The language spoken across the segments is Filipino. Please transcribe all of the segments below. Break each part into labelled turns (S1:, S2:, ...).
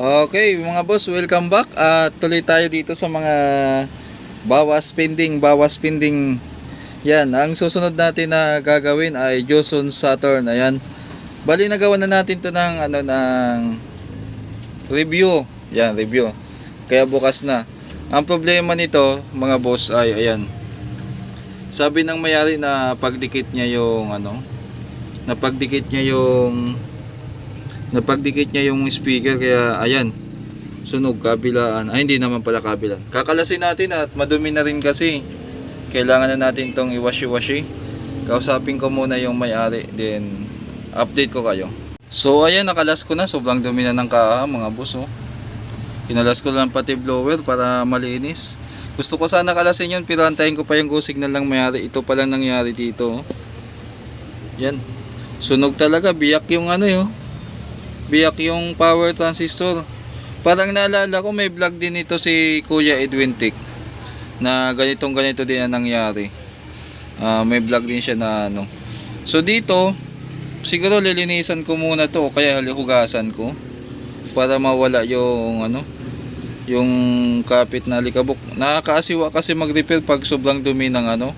S1: Okay, mga boss, welcome back. At tuloy tayo dito sa mga bawas spending, bawas spending. Yan, ang susunod natin na gagawin ay Joson Saturn. Ayan. Bali nagawa na natin 'to ng ano ng review. Yan, review. Kaya bukas na. Ang problema nito, mga boss, ay ayan. Sabi ng mayari na pagdikit niya yung ano, na pagdikit niya yung napagdikit niya yung speaker kaya ayan sunog kabilaan. Ay hindi naman pala kabilaan. Kakalasin natin at madumi na rin kasi. Kailangan na natin tong iwashi-washi. Kausapin ko muna yung may-ari then update ko kayo. So ayan nakalas ko na. Sobrang dumi na ng kaha mga boss oh. kinalas ko lang pati blower para malinis. Gusto ko sana kalasin yun pero antayin ko pa yung go signal ng may-ari. Ito pala nangyari dito oh. yan. Sunog talaga. Biyak yung ano yun biyak yung power transistor. Parang naalala ko may vlog din ito si Kuya Edwin Tick na ganitong ganito din ang nangyari. Ah, may vlog din siya na ano. So dito, siguro lilinisan ko muna to kaya hugasan ko para mawala yung ano yung kapit na likabok. Nakakaasiwa kasi mag-repair pag sobrang dumi ng ano.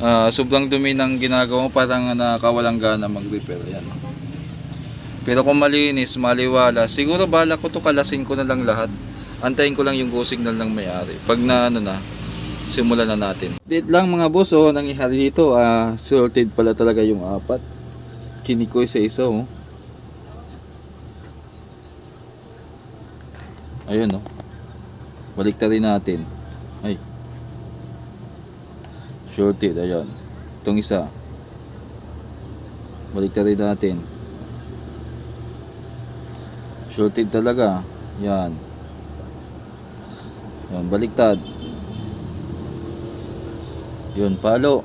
S1: ah, sobrang dumi ng ginagawa parang nakakawalang gana mag-repair. Ayan. Pero kung malinis, maliwala, siguro bala ko to kalasin ko na lang lahat. Antayin ko lang yung go signal ng may-ari. Pag na ano na, simulan na natin. Date lang mga boss, oh, nangyari dito, ah, sorted pala talaga yung apat. Kinikoy sa isa, oh. Ayun, oh. Baliktarin natin. Ay. Shorted, ayun. Itong isa. Baliktarin natin. Shorted talaga. Yan. Yan, baliktad. Yun, palo.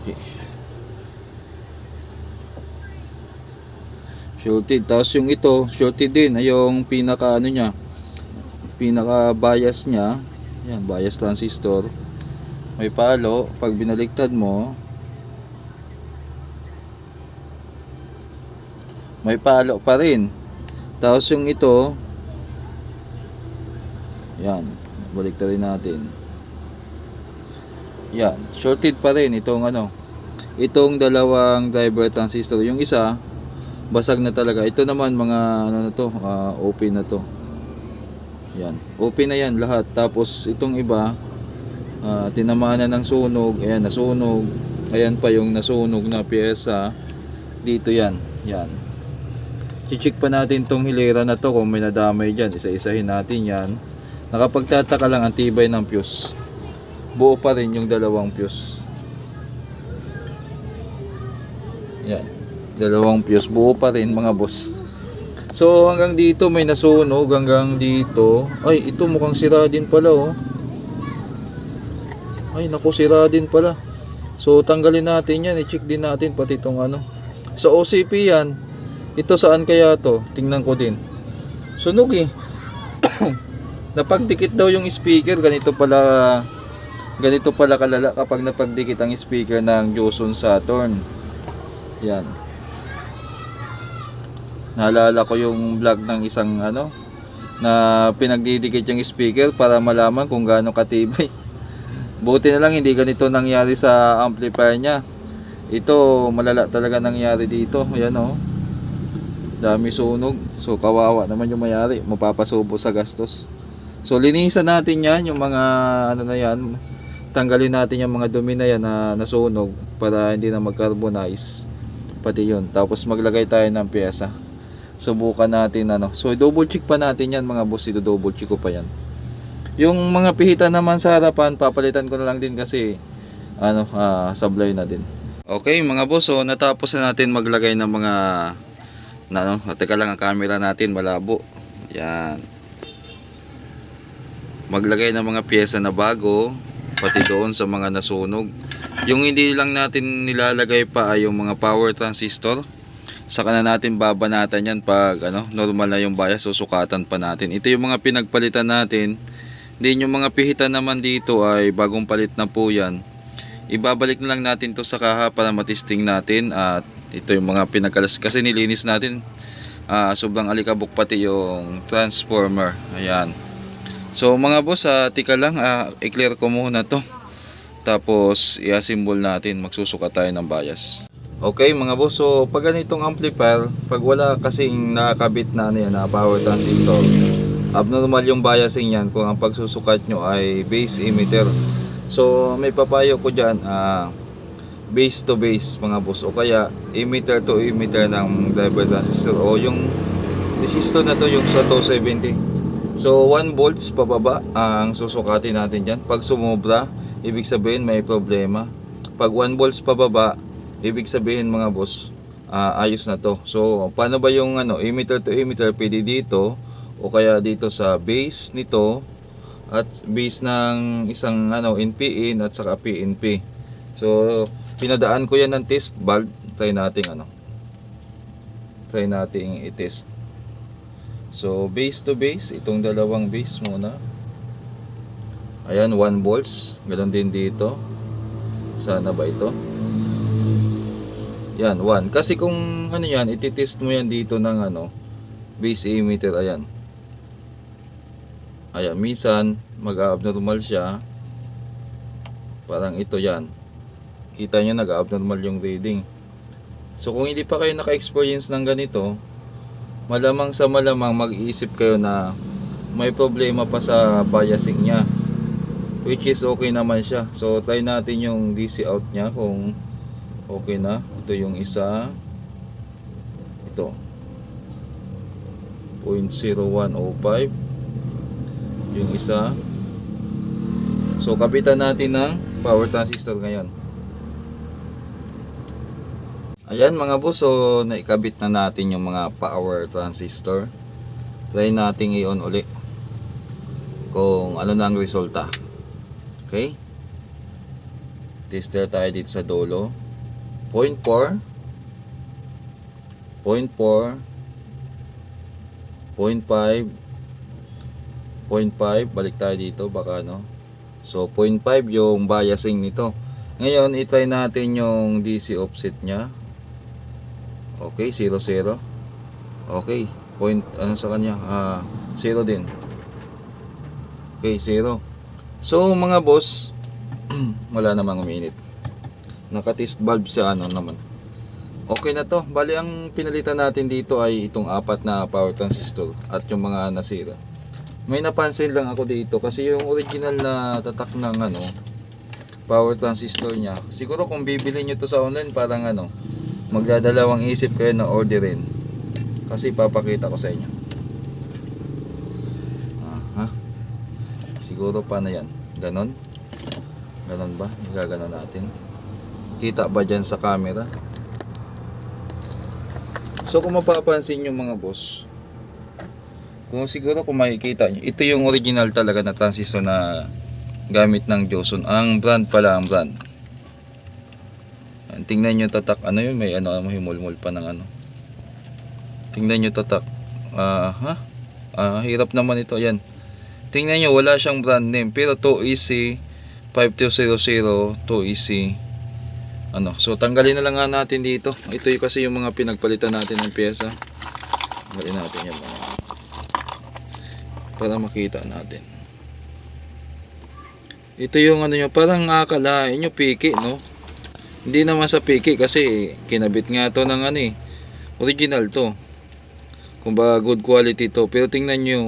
S1: Okay. Shorted. Tapos yung ito, shorted din. Yung pinaka ano niya. Pinaka bias niya. Yan, bias transistor. May palo. Pag binaliktad mo, may palo pa rin. Tapos yung ito, yan, balik rin natin. Yan, shorted pa rin itong ano, itong dalawang driver transistor. Yung isa, basag na talaga. Ito naman mga ano na to, ah, open na to. Yan, open na yan lahat. Tapos itong iba, ah, tinamaan na ng sunog, ayan, nasunog. Ayan pa yung nasunog na pyesa. Dito yan, yan. Chichik pa natin tong hilera na to kung may nadamay dyan. Isa-isahin natin yan. Nakapagtataka lang ang tibay ng fuse. Buo pa rin yung dalawang fuse. Yan. Dalawang fuse. Buo pa rin mga boss. So hanggang dito may nasunog. Hanggang dito. Ay ito mukhang sira din pala oh. Ay naku sira din pala. So tanggalin natin yan. I-check din natin pati itong ano. Sa OCP yan. Ito saan kaya to? Tingnan ko din. Sunog eh. napagdikit daw yung speaker. Ganito pala ganito pala kalala kapag napagdikit ang speaker ng Joson Saturn. Yan. Naalala ko yung vlog ng isang ano na pinagdidikit yung speaker para malaman kung gaano katibay. Buti na lang hindi ganito nangyari sa amplifier niya. Ito malala talaga nangyari dito. Ayan oh dami sunog. So kawawa naman yung mayari. Mapapasubo sa gastos. So linisan natin yan yung mga ano na yan. Tanggalin natin yung mga dumi na yan na nasunog para hindi na mag-carbonize. Pati yun. Tapos maglagay tayo ng pyesa. Subukan natin ano. So double check pa natin yan mga boss. Ito double check ko pa yan. Yung mga pihita naman sa harapan papalitan ko na lang din kasi ano ah, sablay na din. Okay mga boss. So natapos na natin maglagay ng mga na ano, teka lang ang camera natin malabo. Yan. Maglagay ng mga pyesa na bago pati doon sa mga nasunog. Yung hindi lang natin nilalagay pa ay yung mga power transistor. Saka na natin babanatan yan pag ano, normal na yung bias susukatan pa natin. Ito yung mga pinagpalitan natin. Then yung mga pihitan naman dito ay bagong palit na po yan. Ibabalik na lang natin to sa kaha para matisting natin at ito yung mga pinagkalas kasi nilinis natin Ah, sobrang alikabok pati yung transformer. Ayan. So mga boss, ah, tika lang, ah, i-clear ko muna to. Tapos i-assemble natin, magsusuka tayo ng bias. Okay mga boss, so pag ganitong amplifier, pag wala kasing nakakabit na ano yan, na power transistor, abnormal yung biasing yan kung ang pagsusukat nyo ay base emitter. So may papayo ko dyan, ah, base to base mga boss. O kaya emitter to emitter ng driver transistor o yung resistor na to yung sa 270 so 1 volts pababa ang susukatin natin dyan. Pag sumobra ibig sabihin may problema. Pag 1 volts pababa ibig sabihin mga boss ah, ayos na to. So paano ba yung ano emitter to emitter pwede dito o kaya dito sa base nito at base ng isang ano NPN at saka PNP So, pinadaan ko yan ng test valve. Try nating ano. Try nating i-test. So, base to base, itong dalawang base muna. Ayan, 1 volts. Ganon din dito. Sana ba ito? Yan, 1. Kasi kung ano yan, ititest mo yan dito ng ano, base emitter. Ayan. Ayan, minsan, mag-abnormal siya. Parang ito yan kita nyo nag-abnormal yung reading. So kung hindi pa kayo naka-experience ng ganito, malamang sa malamang mag-iisip kayo na may problema pa sa biasing niya. Which is okay naman siya. So try natin yung DC out niya kung okay na. Ito yung isa. Ito. 0.0105 yung isa. So kapitan natin ng power transistor ngayon. Ayan mga boss, so naikabit na natin yung mga power transistor. Try nating i-on uli. Kung ano na ang resulta. Okay? Tester tayo dito sa dulo. 0.4 0.4 0.5 0.5 balik tayo dito baka no so 0.5 yung biasing nito ngayon itry natin yung DC offset nya Okay, 0 0. Okay, point ano sa kanya? Ah, 0 din. Okay, 0. So mga boss, wala namang uminit. Naka-test valve sa ano naman. Okay na to. Bali ang pinalitan natin dito ay itong apat na power transistor at yung mga nasira. May napansin lang ako dito kasi yung original na tatak ng ano power transistor niya. Siguro kung bibili niyo to sa online parang ano magdadalawang isip kayo na orderin. Kasi papakita ko sa inyo. Aha. Siguro pa na yan. Ganon? Ganon ba? Gaganon natin. Kita ba dyan sa camera? So kung mapapansin nyo mga boss kung siguro kung makikita nyo ito yung original talaga na transistor na gamit ng Johnson ang brand pala ang brand Tingnan nyo tatak. Ano yun? May ano, may mulmul pa ng ano. Tingnan nyo tatak. Ah, ha? Ah, hirap naman ito. Ayan. Tingnan nyo, wala siyang brand name. Pero 2EC 5200 2EC ano. So, tanggalin na lang nga natin dito. Ito yung kasi yung mga pinagpalitan natin ng pyesa. Tanggalin natin yan. Para makita natin. Ito yung ano nyo, parang akalain nyo piki, no? Hindi naman sa piki kasi kinabit nga to ng ano eh. Original to. Kumbaga good quality to. Pero tingnan nyo.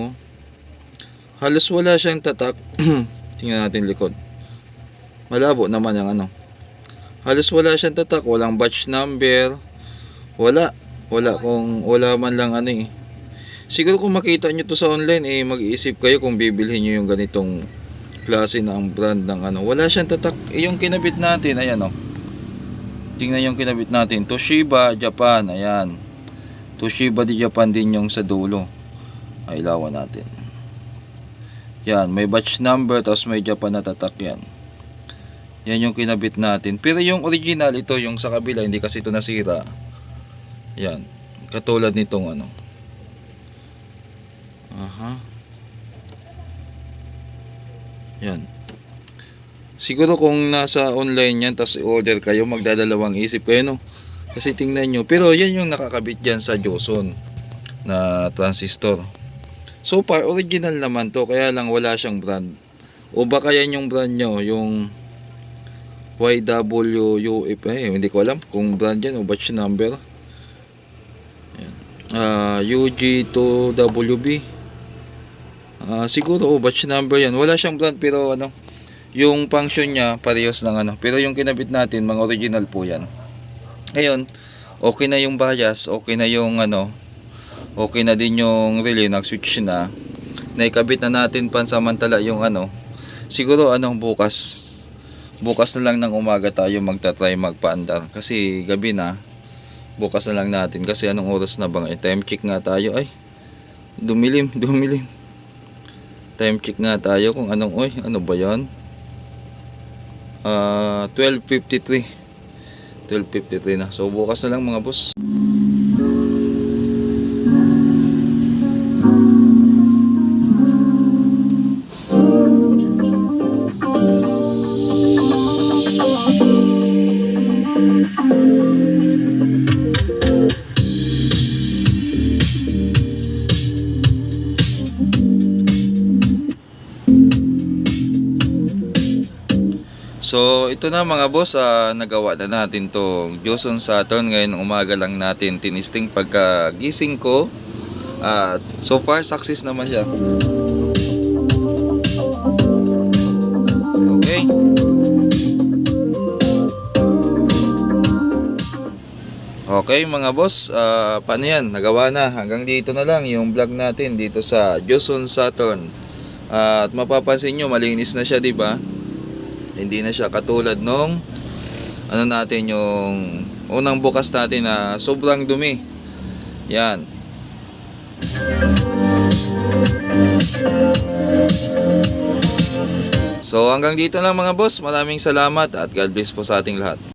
S1: Halos wala siyang tatak. tingnan natin likod. Malabo naman yung ano. Halos wala siyang tatak. Walang batch number. Wala. Wala kung wala man lang ano eh. Siguro kung makita nyo to sa online eh mag-iisip kayo kung bibilhin nyo yung ganitong klase ng brand ng ano. Wala siyang tatak. Eh, yung kinabit natin ayan oh. Tingnan yung kinabit natin. Toshiba, Japan. Ayan. Toshiba di Japan din yung sa dulo. Ay, ilawan natin. Yan. May batch number tapos may Japan na tatak yan. Yan yung kinabit natin. Pero yung original, ito yung sa kabila. Hindi kasi ito nasira. Yan. Katulad nitong ano. Aha. Yan. Siguro kung nasa online yan, tapos order kayo, magdadalawang isip kayo, no? Kasi tingnan nyo. Pero yan yung nakakabit dyan sa Joson. na transistor. So far, original naman to, kaya lang wala siyang brand. O baka yan yung brand nyo, yung YWUF, eh, hindi ko alam kung brand yan o batch number. Ayan. Ah, UG2WB. Ah, siguro o batch number yan. Wala siyang brand pero ano, yung function niya parehas ng ano. Pero yung kinabit natin, mga original po yan. Ngayon, okay na yung bias, okay na yung ano, okay na din yung relay, nag-switch na. Naikabit na natin pansamantala yung ano. Siguro ano bukas. Bukas na lang ng umaga tayo magta-try magpaandar kasi gabi na. Bukas na lang natin kasi anong oras na bang? Eh, time check nga tayo. Ay. Dumilim, dumilim. Time check nga tayo kung anong oy, ano ba 'yon? Ah, 12:53. 12.53 na. So bukas na lang mga boss. Ito na mga boss, ah, nagawa na natin tong Joson Saturn ngayon umaga lang natin tinisting pagkagising ko. At so far success naman siya. Okay. Okay mga boss, ah, paano yan? Nagawa na. Hanggang dito na lang yung vlog natin dito sa Joson Saturn. Ah, at mapapansin nyo, malinis na siya, di ba? Hindi na siya katulad nung ano natin yung unang bukas natin na sobrang dumi. Yan. So hanggang dito lang mga boss. Maraming salamat at God bless po sa ating lahat.